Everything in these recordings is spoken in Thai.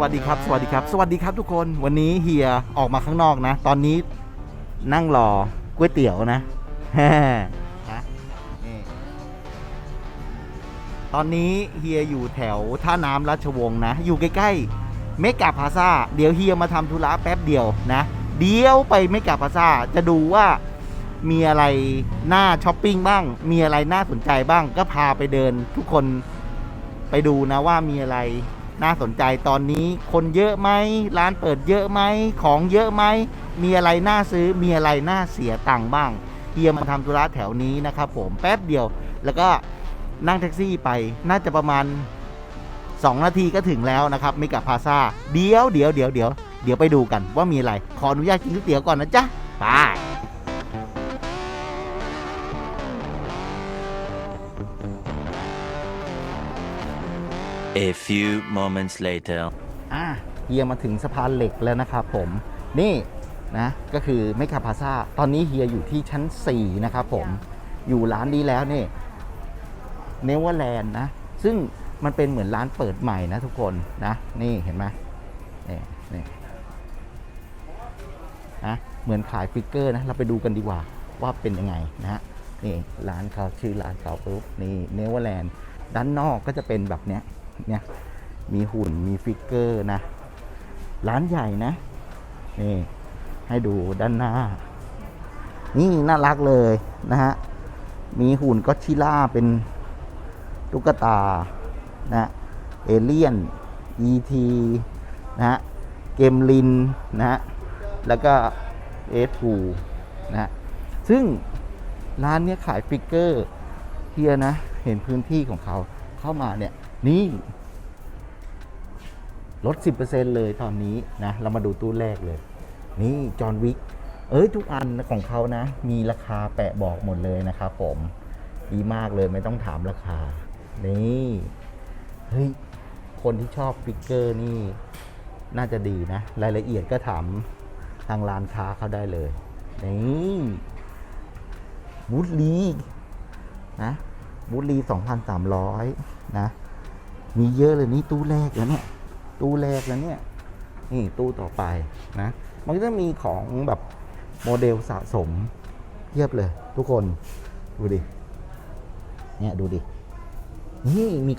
วัสดีครับ สวัสดีครับ สวัสดีครับทุกคน วันนี้เฮียออกมาข้างนอกนะ ตอนนี้นั่งรอก๋วยเตี๋ยวนะนะนี่ตอนนี้เฮียอยู่แถวท่าน้ำราชวงศ์นะ อยู่ใกล้ๆ เมกาพาซาเดี๋ยวเฮียมาทำธุระแป๊บเดียวนะ เดี๋ยวไปเมกาพาซาจะดูว่ามีอะไรน่าช้อปปิ้งบ้าง มีอะไรน่าสนใจบ้าง ก็พาไปเดินทุกคนไปดูนะว่ามีอะไร น่าสนใจตอนนี้คนเยอะไหมร้านเปิดเยอะไหมของเยอะไหมมีอะไรน่าซื้อมีอะไรน่าเสียตังค์บ้างเฮียมาทำธุระแถวนี้นะครับผมแป๊บเดียว แล้วก็นั่งแท็กซี่ไปน่าจะประมาณ 2 นาทีก็ถึงแล้วนะครับเมกะพาซาเดี๋ยวเดี๋ยวเดี๋ยวเดี๋ยวเดี๋ยวไปดูกันว่ามีอะไร ขออนุญาตกินก๋วยเตี๋ยวก่อนนะจ๊ะไป A few moments later. อะเฮียมาถึงสะพานเหล็กแล้วนะครับผม นี่นะก็คือเมกาพาซาตอนนี้เฮียอยู่ที่ชั้น 4 นะครับผม อยู่ร้านนี้แล้วนี่เนเวอร์แลนด์นะ ซึ่งมันเป็นเหมือนร้านเปิดใหม่นะทุกคนนะ นี่เห็นไหมนี่นี่นะเหมือนขายฟิกเกอร์นะ เราไปดูกันดีกว่าว่าเป็นยังไงนะฮะนี่ร้านเขาชื่อร้านเขาปุ๊บนี่เนเวอร์แลนด์ด้านนอกก็จะเป็นแบบเนี้ย เนี่ยมีหุ่นมีฟิกเกอร์นะ ร้านใหญ่นะ นี่ ให้ดูด้านหน้า นี่น่ารักเลยนะฮะ มีหุ่นก็ชิล่าเป็นตุ๊กตานะเอเลี่ยน E.T. นะฮะ เกมลินนะฮะ แล้วก็เอทูนะฮะ ซึ่งร้านเนี้ยขายฟิกเกอร์เฮียนะ เห็นพื้นที่ของเขาเข้ามาเนี่ย นี่ลด 10%เลยตอนนี้นะ เรามาดูตู้แรกเลย นี่จอห์นวิก เอ้ย ทุกอันของเขานะ มีราคาแปะบอกหมดเลยนะครับผม ดีมากเลยไม่ต้องถามราคา นี่ เฮ้ย คนที่ชอบฟิกเกอร์นี่ น่าจะดีนะ รายละเอียดก็ถามทางร้านค้าเขาได้เลย นี่บูธลีนะบูธลี 2,300 นะ มีเยอะเลยนี่ตู้แรกแล้วเนี่ย ตู้แรกแล้วเนี่ย นี่ตู้ต่อไปนะ มันก็จะมีของแบบโมเดลสะสมเทียบเลย ทุกคน ดูดิ เนี่ยดูดิ นี่มี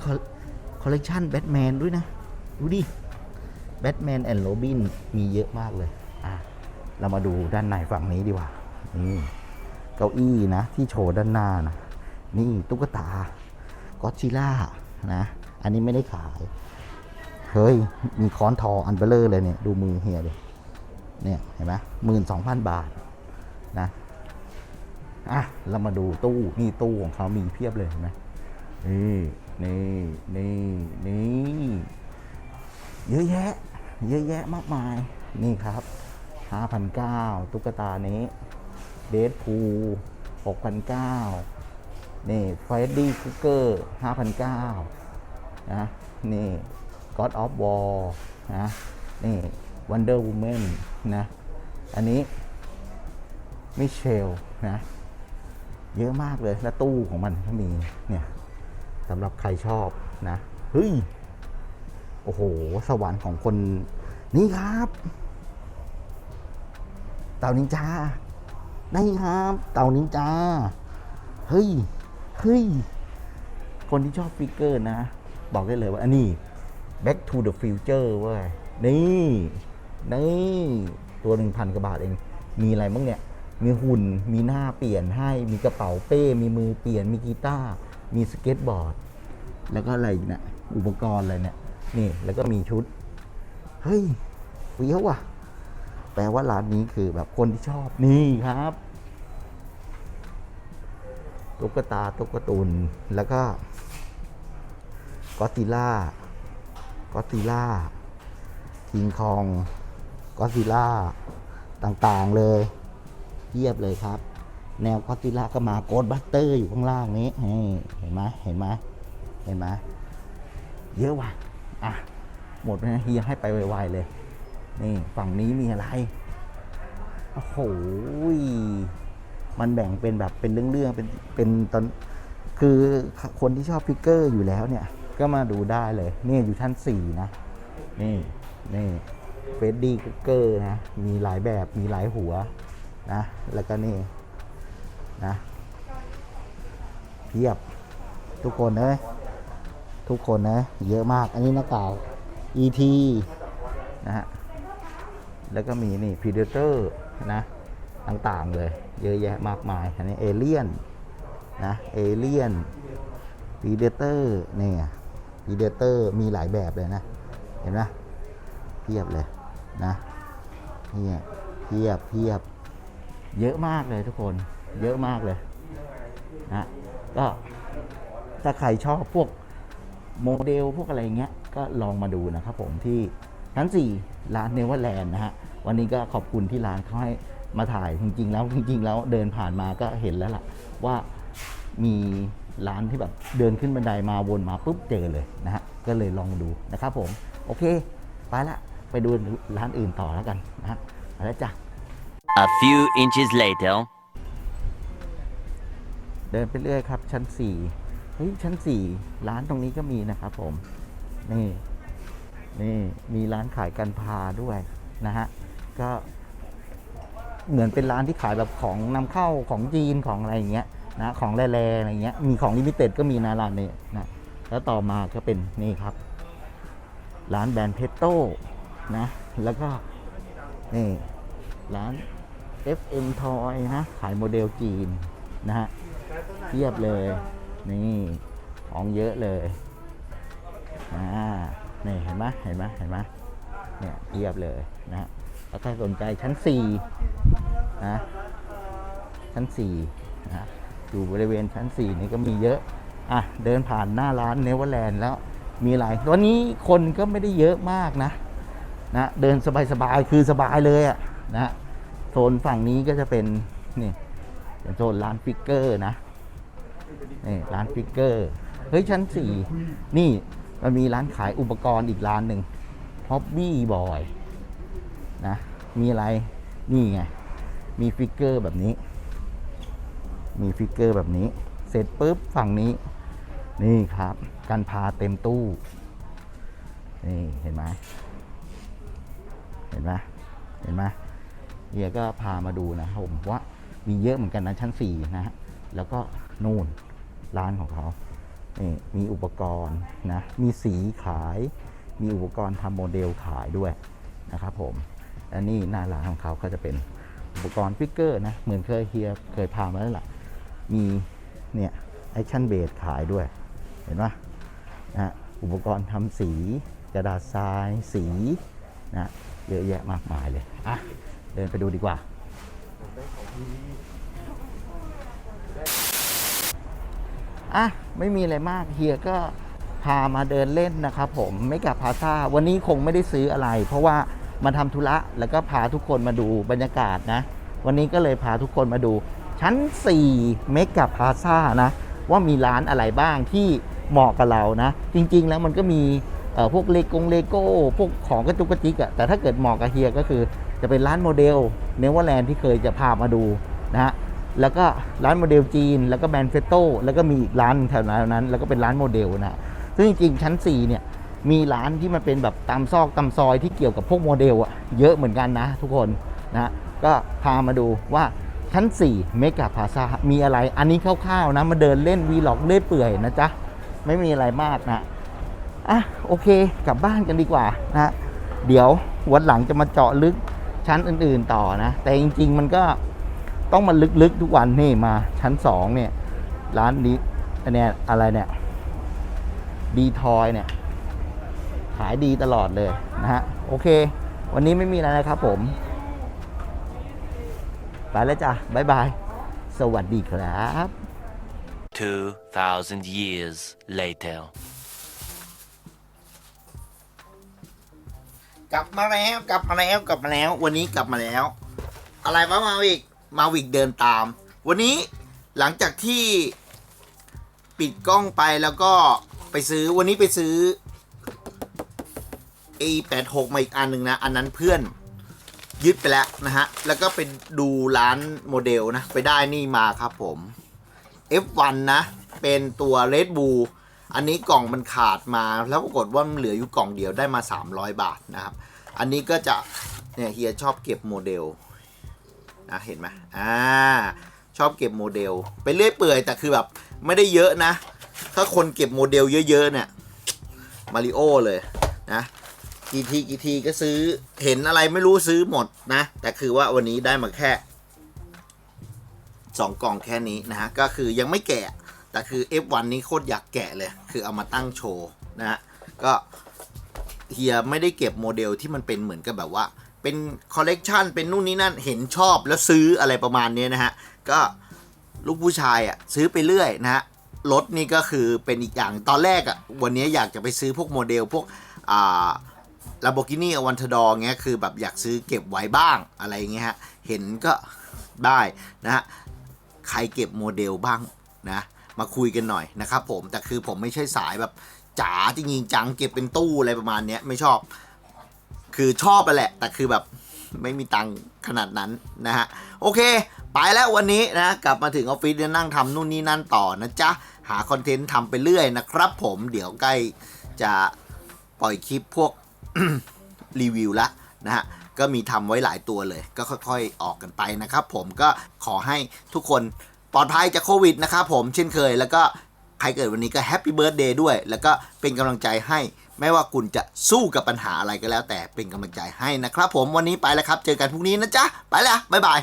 คอลเลกชันแบทแมนด้วยนะ ดูดิ แบทแมนแอนด์โรบินมีเยอะมากเลย อะ เรามาดูด้านในฝั่งนี้ดีกว่า นี่ เก้าอี้นะ ที่โชว์ด้านหน้านะ นี่ตุ๊กตาก็ชิล่านะ อันนี้ไม่ได้ขาย เฮ้ย มีค้อนทออันเบลเลอร์เลยเนี่ย ดูมือเฮียดิเนี่ยเห็นไหมหมื่นสองพันบาทนะอะเรามาดูตู้นี่ตู้ของเขามีเพียบเลยเห็นไหมนี่นี่นี่นี่เยอะแยะ เยอะแยะมากมายนี่ครับห้าพันเก้าตุ๊กตานี้เดดพูหกพันเก้านี่เฟรดดี้คุกเกอร์ห้าพันเก้า นะนี่ God of War นะนี่ Wonder Woman นะอันนี้มิเชลนะเยอะมากเลย และตู้ของมันก็มีเนี่ยสำหรับใครชอบนะเฮ้ย โอ้โห สวรรค์ของคน นี่ครับ เต่านินจานี่ครับ เต่านินจาเฮ้ยเฮ้ยคนที่ชอบฟิกเกอร์นะ บอกได้เลยว่าอันนี้ Back to the Future เว้ยนี่นี่ตัวหนึ่งพันกว่าบาทเอง มีอะไรบ้างเนี่ย มีหุ่น มีหน้าเปลี่ยนให้ มีกระเป๋าเป้ มีมือเปลี่ยน มีกีตาร์ มีสเก็ตบอร์ด แล้วก็อะไรอีกเนะอุปกรณ์อะไรเนี่ย นี่ แล้วก็มีชุด เฮ้ยเฟี้ยวว่ะ แปลว่าร้านนี้คือแบบคนที่ชอบ นี่ครับตุ๊กตาตุ๊กตุน แล้วก็ ก็อดซิล่าก็อดซิล่าคิงคองก็อดซิล่าต่างๆเลยเทียบเลยครับ แนวก็อดซิล่าก็มาโกดบัตเตอร์อยู่ข้างล่างนี้เห็นไหมเห็นไหมเห็นไหมเยอะว่ะอะหมดไปนะเฮียให้ไปไวๆเลย นี่ฝั่งนี้มีอะไร โอ้โห มันแบ่งเป็นแบบเป็นเรื่องๆ เป็นเป็นตอน คือคนที่ชอบฟิกเกอร์อยู่แล้วเนี่ย ก็มาดูได้เลยนี่อยู่ชั้นสี่นะ นี่นี่เฟดดี้กเกอร์นะ มีหลายแบบมีหลายหัวนะ แล้วก็นี่นะเพียบทุกคนเลยทุกคนนะเยอะมาก อันนี้หน้ากาก ET นะฮะ แล้วก็มีนี่ Predator นะ ต่างๆเลย เยอะแยะมากมาย อันนี้เอเลียนนะ เอเลียน Predator เนี่ย Predator มีหลายแบบเลยนะ เห็นไหมเพียบเลยนะเนี่ยเพียบเพียบเยอะมากเลยทุกคนเยอะมากเลยนะก็ถ้าใครชอบพวกโมเดลพวกอะไรเงี้ยก็ลองมาดูนะครับผมที่ชั้น4ร้านเนเวอร์แลนด์นะฮะวันนี้ก็ขอบคุณที่ร้านเขาให้มาถ่ายจริง ๆ แล้วจริง ๆ แล้วเดินผ่านมาก็เห็นแล้วล่ะว่ามี ร้านที่แบบเดินขึ้นบันไดมาวนมาปุ๊บเจอเลยนะฮะก็เลยลองดูนะครับผม โอเค ไปละไปดูร้านอื่นต่อแล้วกันนะฮะไปแล้วจ้ะ A few inches later. เดินไปเรื่อยครับ ชั้น4เฮ้ยชั้น 4 ร้านตรงนี้ก็มีนะครับผม นี่นี่มีร้านขายกันพาด้วยนะฮะก็เหมือนเป็นร้านที่ขายแบบของนำเข้าของจีนของอะไรอย่างเงี้ย นะของแร่ๆอะไรเงี้ยมีของลิมิเต็ดก็มีนะร้านนี้นะแล้วต่อมาก็เป็นนี่ครับ ร้านแบรนด์เพโต้นะแล้วก็นี่ร้าน FM Toy นะขายโมเดลจีนนะฮะเทียบเลยนี่ของเยอะเลยอ่านี่เห็นไหมเห็นไหมเห็นไหมเนี่ยเทียบเลยนะแล้วถ้าสนใจชั้น4นะชั้น4นะ อยู่บริเวณชั้น 4 นี่ก็มีเยอะ อะ เดินผ่านหน้าร้านเนเวอร์แลนด์แล้วมีอะไรวันนี้คนก็ไม่ได้เยอะมากนะนะเดินสบายๆคือสบายเลยอะนะโซนฝั่งนี้ก็จะเป็นนี่เป็นโซนร้านฟิกเกอร์นะนี่ร้านฟิกเกอร์เฮ้ยชั้นสี่นี่มันมีร้านขายอุปกรณ์อีกร้านหนึ่ง Hobby Boy นะมีอะไรนี่ไงมีฟิกเกอร์แบบนี้ มีฟิกเกอร์แบบนี้ เสร็จปุ๊บฝั่งนี้ นี่ครับ กันพาเต็มตู้ นี่เห็นไหมเห็นไหมเห็นไหมเฮียก็พามาดูนะครับผมว่ามีเยอะเหมือนกันนะชั้น4นะฮะแล้วก็นู่นร้านของเขานี่มีอุปกรณ์นะ มีสีขาย มีอุปกรณ์ทำโมเดลขายด้วยนะครับผมอันนี้หน้าร้านของเขาก็จะเป็นอุปกรณ์ฟิกเกอร์นะ เหมือนเคยเฮียเคยพามาแล้วล่ะ มีเนี่ยแอคชั่นเบสขายด้วย เห็นไหมนะฮะอุปกรณ์ทำสีกระดาษทรายสีนะเยอะแยะมากมายเลย อะ เดินไปดูดีกว่า อะ ไม่มีอะไรมากเฮียก็พามาเดินเล่นนะครับผมไม่กับพาซาวันนี้คงไม่ได้ซื้ออะไร เพราะว่ามาทำธุระแล้วก็พาทุกคนมาดูบรรยากาศนะ วันนี้ก็เลยพาทุกคนมาดู ชั้น 4 เมกะพาซานะ ว่ามีร้านอะไรบ้างที่เหมาะกับเรานะ จริงๆแล้วมันก็มีพวกเลโกงเลโก้ พวกของกระจุกกระจิกอะแต่ถ้าเกิดเหมาะกับเฮียก็คือ จะเป็นร้านโมเดลเนเวอร์แลนด์ที่เคยจะพามาดูนะฮะแล้วก็ร้านโมเดลจีน แล้วก็แบรนด์เฟตโต้แล้วก็มีอีกร้านแถวนั้น แล้วก็เป็นร้านโมเดลนะซึ่งจริงๆชั้น 4 เนี่ยมีร้านที่มันเป็นแบบตามซอกตามซอยที่เกี่ยวกับพวกโมเดลอะเยอะเหมือนกันนะทุกคนนะก็พามาดูว่า ชั้น 4 เมกาพาซามีอะไร อันนี้คร่าวๆนะ มาเดินเล่นวีล็อกเล่อเปื่อยนะจ๊ะ ไม่มีอะไรมากนะ อะ โอเค กลับบ้านกันดีกว่านะ เดี๋ยววันหลังจะมาเจาะลึกชั้นอื่นๆต่อนะ แต่จริงๆ มันก็ต้องมาลึกๆทุกวันนี่มาชั้นสองเนี่ย ร้านนี้อันเนี้ยอะไรเนี่ยดีทอยเนี่ย ขายดีตลอดเลยนะฮะ โอเค วันนี้ไม่มีอะไรนะครับผม ไปแล้วจ้ะบ๊ายบาย สวัสดีครับ 2,000 years later. กลับมาแล้วกลับมาแล้วกลับมาแล้ว วันนี้กลับมาแล้ว อะไรวะมาวิกมาวิกเดินตาม วันนี้หลังจากที่ปิดกล้องไปแล้วก็ไปซื้อวันนี้ไปซื้อ A86 มาอีกอันหนึ่งนะ อันนั้นเพื่อน ยึดไปแล้วนะฮะ แล้วก็ไปดูร้านโมเดลนะ ไปได้นี่มาครับผม F1 นะ เป็นตัว Red Bull อันนี้กล่องมันขาดมา แล้วปรากฏว่ามันเหลืออยู่กล่องเดียวได้มา 300 บาทนะครับ อันนี้ก็จะ เนี่ยเฮียชอบเก็บโมเดลนะเห็นไหมอ่า ชอบเก็บโมเดล ไปเรื่อยเปื่อยแต่คือแบบไม่ได้เยอะนะ ถ้าคนเก็บโมเดลเยอะๆเนี่ย มาริโอเลยนะ กี่ทีกี่ทีก็ซื้อเห็นอะไรไม่รู้ซื้อหมดนะ แต่คือว่าวันนี้ได้มาแค่สองกล่องแค่นี้นะฮะก็คือยังไม่แกะ แต่คือ F1 นี้โคตรอยากแกะเลย คือเอามาตั้งโชว์นะฮะก็เฮียไม่ได้เก็บโมเดลที่มันเป็นเหมือนกับแบบว่า เป็นคอลเลกชันเป็นนู่นนี่นั่นเห็นชอบแล้วซื้ออะไรประมาณนี้นะฮะ ก็ลูกผู้ชายอะซื้อไปเรื่อยนะฮะรถนี่ก็คือเป็นอีกอย่างตอนแรกอะวันนี้อยากจะไปซื้อพวกโมเดลพวกอ่า ลาโบกินี่อวันทดอเงี้ยคือแบบอยากซื้อเก็บไว้บ้างอะไรเงี้ยฮะเห็นก็ได้นะฮะใครเก็บโมเดลบ้างนะมาคุยกันหน่อยนะครับผมแต่คือผมไม่ใช่สายแบบจ๋าจริงจังเก็บเป็นตู้อะไรประมาณเนี้ยไม่ชอบ คือชอบไปแหละ แต่คือแบบไม่มีตังขนาดนั้นนะฮะโอเค ไปแล้ววันนี้นะกลับมาถึงออฟฟิศเนี่ยนั่งทำนู่นนี่นั่นต่อนะจ๊ะ หาคอนเทนต์ทำไปเรื่อยนะครับผมเดี๋ยวใกล้จะปล่อยคลิปพวก รีวิวละนะฮะก็มีทำไว้หลายตัวเลย ก็ค่อยๆออกกันไปนะครับ ผมก็ขอให้ทุกคนปลอดภัยจากโควิดนะครับผมเช่นเคย แล้วก็ใครเกิดวันนี้ก็แฮปปี้เบิร์ดเดย์ด้วย แล้วก็เป็นกำลังใจให้ไม่ว่าคุณจะสู้กับปัญหาอะไรก็แล้ว แต่เป็นกำลังใจให้นะครับผมวันนี้ไปแล้วครับ เจอกันพรุ่งนี้นะจ๊ะไปแล้วบ๊ายบาย